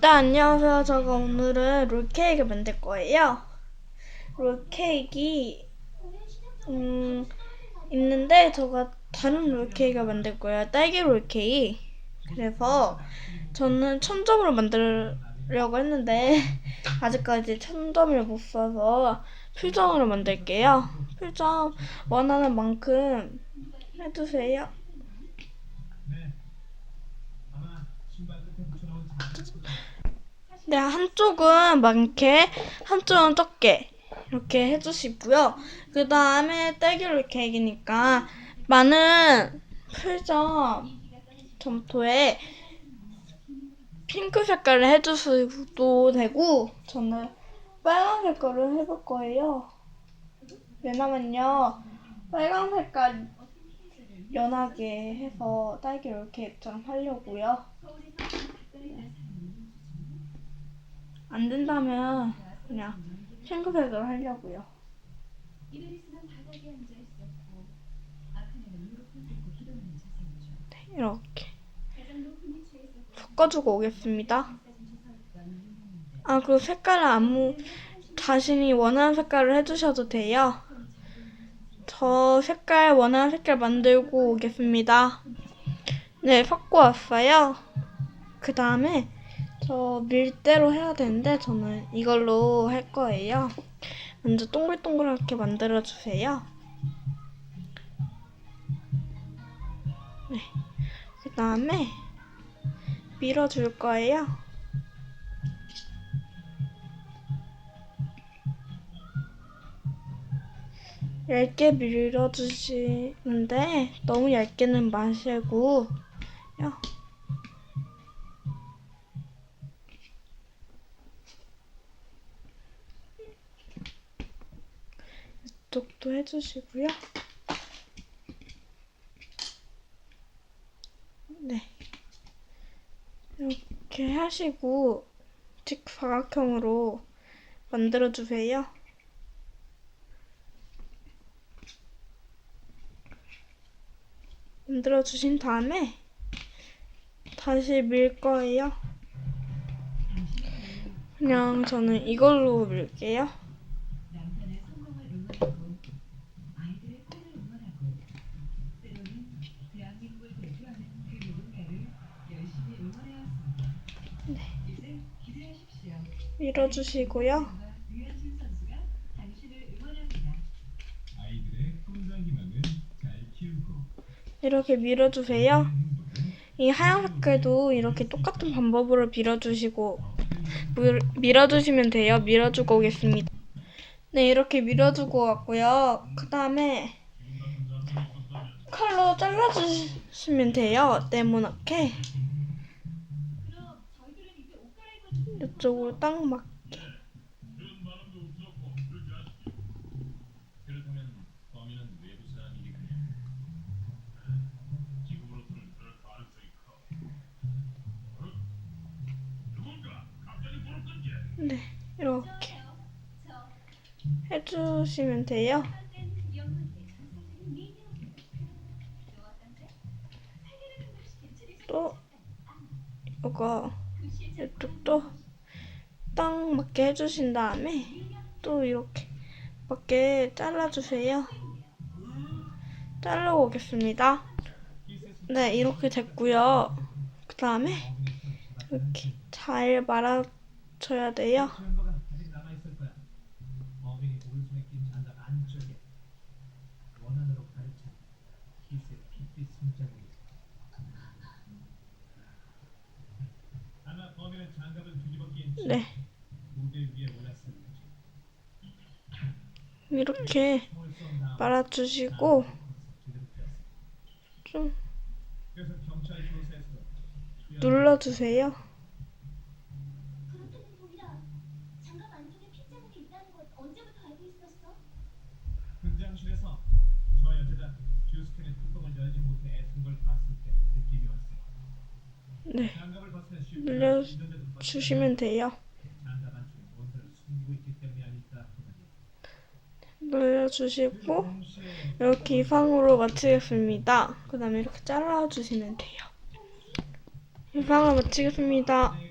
네, 안녕하세요. 제가 오늘은 롤케이크 만들 거예요. 롤케이크, 음, 있는데, 제가 다른 롤케이크 만들 거예요. 딸기 롤케이크. 그래서, 저는 천점으로 만들려고 했는데, 아직까지 천점을 못 써서, 풀점으로 만들게요. 풀점 원하는 만큼 해주세요. 네, 한쪽은 많게, 한쪽은 적게 이렇게 해주시고요. 그 다음에 딸기롤 케이크니까 많은 풀점 점토에 핑크 색깔을 해주셔도 되고 저는 빨간 색깔을 해볼 거예요. 왜냐면요, 빨간 색깔 연하게 해서 딸기 롤 케이크처럼 하려고요. 안 된다면 그냥 핑크색으로 하려고요. 네, 이렇게 섞어주고 오겠습니다. 아, 그리고 색깔을 아무 자신이 원하는 색깔을 해주셔도 돼요. 저 색깔 원하는 색깔 만들고 오겠습니다. 네, 섞고 왔어요. 그 다음에 저 밀대로 해야 되는데 저는 이걸로 할 거예요. 먼저 동글동글하게 만들어 주세요. 네. 그 다음에 밀어줄 거예요. 얇게 밀어주시는데 너무 얇게는 마시고 요. 이쪽도 해주시고요. 네. 이렇게 하시고 직사각형으로 만들어주세요. 만들어 주신 다음에 다시 밀 거예요. 그냥 저는 이걸로 밀게요. 밀어주시고요. 이렇게 밀어주세요. 이 하얀 색깔도 이렇게 똑같은 방법으로 밀어주시고 밀, 밀어주시면 돼요. 밀어주고 오겠습니다. 네, 이렇게 밀어주고 왔고요. 그 다음에 칼로 잘라주시면 돼요. 네모나게. 이쪽으로 딱 맞게. 네, 이렇게 해주시면 돼요. 또 이거 이쪽도 딱 맞게 해주신 다음에 또 이렇게 맞게 잘라주세요. 자르고 오겠습니다. 네, 이렇게 됐고요. 그 다음에 이렇게 잘 말아 줘야 돼요. 네. 이렇게 말아주시고. 좀 눌러주세요. 안쪽에 핏자국이 있다는 건 언제부터 알고 있었어? 현장실에서 저 여자가 듀스캔의 뚜껑을 열지 못해 애쓴 걸 봤을 때 느낌이 왔어. 네, 장갑을 벗으면 쉽게 눌러 있는데도 벗지 주시면 돼요. 장갑 안쪽에 뭔가를 숨기고 있기 때문이 아닐까 보다니. 눌러주시고 동시에 이렇게 이상으로 마치겠습니다. 그 다음에 이렇게 잘라주시면 돼요. 이상을 마치겠습니다.